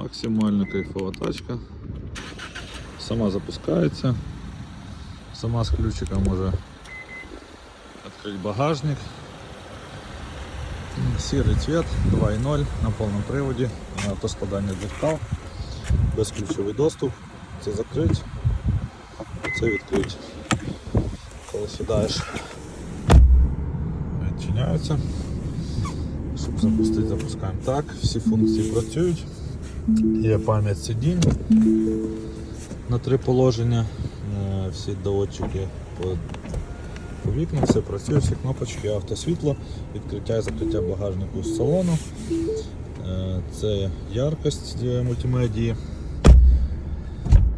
Максимально кайфова тачка. Сама запускається. Сама з ключика може відкрити багажник. Сірий цвет 2.0 на повному приводі, автоскладання дзеркал, безключовий доступ. Це закрити, це відкрити. Коли сідаєш, відчиняється. Щоб запустити, запускаємо так. Всі функції працюють. Є пам'ять сидінь на три положення. Е, Всі доводчики по, вікнам, все працює, всі кнопочки, автосвітло, відкриття і закриття багажнику з салону. Е, Це яркость мультимедії.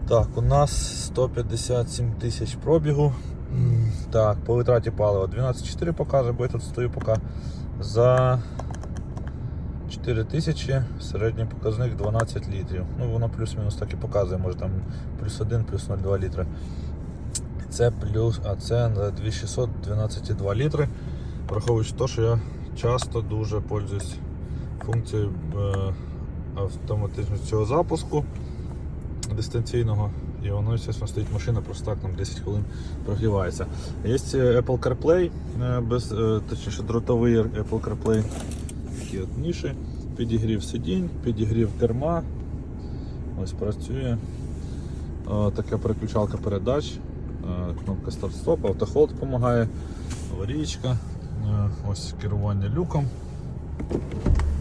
Так, у нас 157 тисяч пробігу. Так, по витраті палива 12,4 показує, бо я тут стою поки за 4 тисячі, середній показник 12 літрів. Ну воно плюс-мінус так і показує, може там плюс 1, плюс 0,2 літри. Це плюс, а це на 2600 12,2 літри. Враховуючи те, що я часто дуже пользуюсь функцією е, автоматичного цього запуску дистанційного. І воно, звісно, стоїть машина, просто так там 10 хвилин прогрівається. Є е, Apple CarPlay, е, без, точніше дротовий Apple CarPlay, ніші, підігрів сидінь, підігрів керма. Ось працює. Е, Така переключалка передач, е, кнопка старт-стоп, автохолд допомагає, аварійка, е, ось керування люком.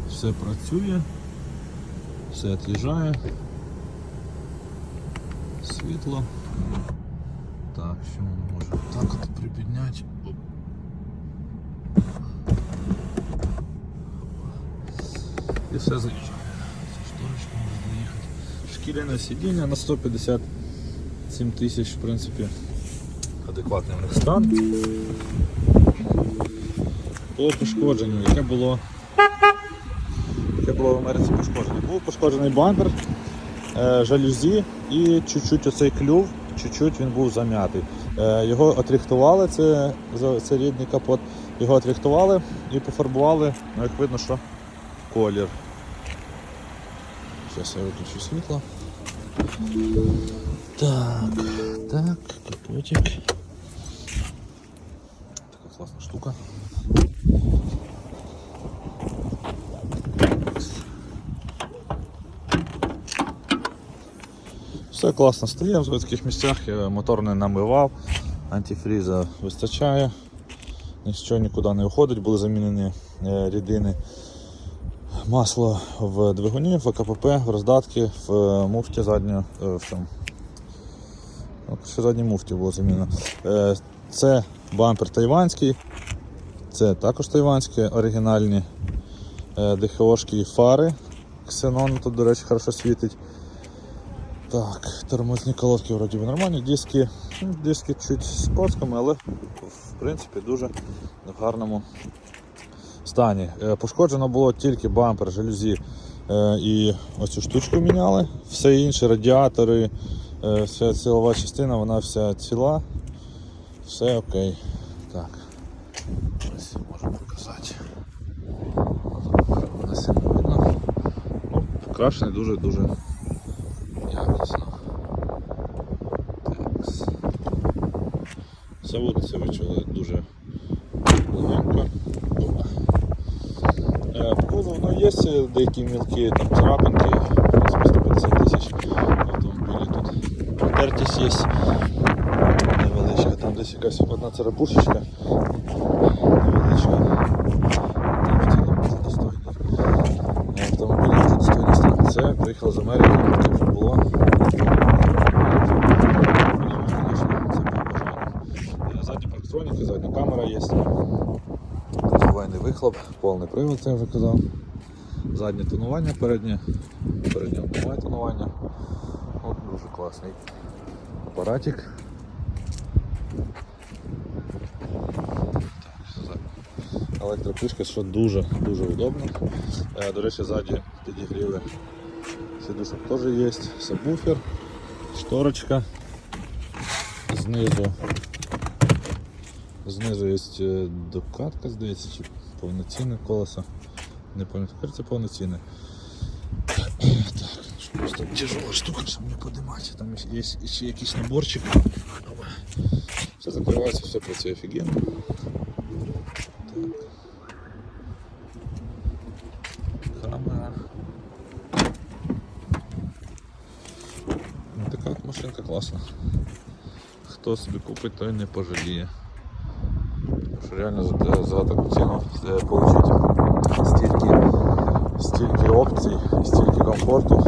Все працює, все від'їжджає. Світло. Так, що воно може так от припідняти. І все заїжджає. Доїхати. Шкіряне сидіння на 157 тисяч, в принципі, адекватний в них стан. Було пошкодження, яке було. Яке було в Америці пошкодження? Був пошкоджений бампер, е, жалюзі і чуть-чуть оцей клюв, чуть-чуть він був зам'ятий. Е, Його отрихтували, це, це рідний капот. Його отрихтували і пофарбували, ну, як видно, що колір. Зараз я виключу світло. Так, так, капотик. Така класна штука. Все класно стає в заводських місцях, я мотор не намивав, антифріза вистачає, нічого нікуди не уходить, були замінені е, рідини. Масло в двигуні, в КПП, в роздатки, в муфті задньої, е. Ну, Ще задній муфті було замінено. Е, Це бампер тайванський, це також тайванські оригінальні е, ДХОшки фари. Ксенон тут, до речі, хорошо світить. Так, тормозні колодки вроді би нормальні, диски, диски чуть з коцками, але в принципі дуже в гарному стані. Е, Пошкоджено було тільки бампер, жалюзі е, і ось штучку міняли. Все інше, радіатори, е, вся цілова частина, вона вся ціла. Все окей. Так. Ось можу показати. У нас не видно. Ну, покрашений дуже-дуже якісно. Такс. Заводиться ви чули дуже Е, По ну, є деякі мілкі там царапинки, в принципі 150 тисяч автомобілів тут. Протертість є невеличка, там десь якась одна царапушечка невеличка. Там в цілому це достойний. Автомобіль дуже достойний. Це приїхав з Америки, таке вже було. Е, Задні парктроніки, задня камера є. Розвивайний вихлоп, повний привод, це я вже казав. Заднє тонування переднє, переднє немає тонування. От дуже класний апаратик. Так, Електропишка, що дуже дуже удобно. Е, До речі, ззаді підігріли сидушок теж є, сабвуфер, шторочка. Знизу Знизу є е, докатка, здається, чи Повноцінне колесо. Не пам'ятаю, це повноцінне. Так, тяжела штука, щоб не подимати. Там є ще якийсь наборчик. Все закривається, все працює офігенно. Камера. Ну, така машинка класна. Хто собі купить, той не пожаліє. Реально за, за таку ціну отримати стільки, стільки опцій стільки комфорту.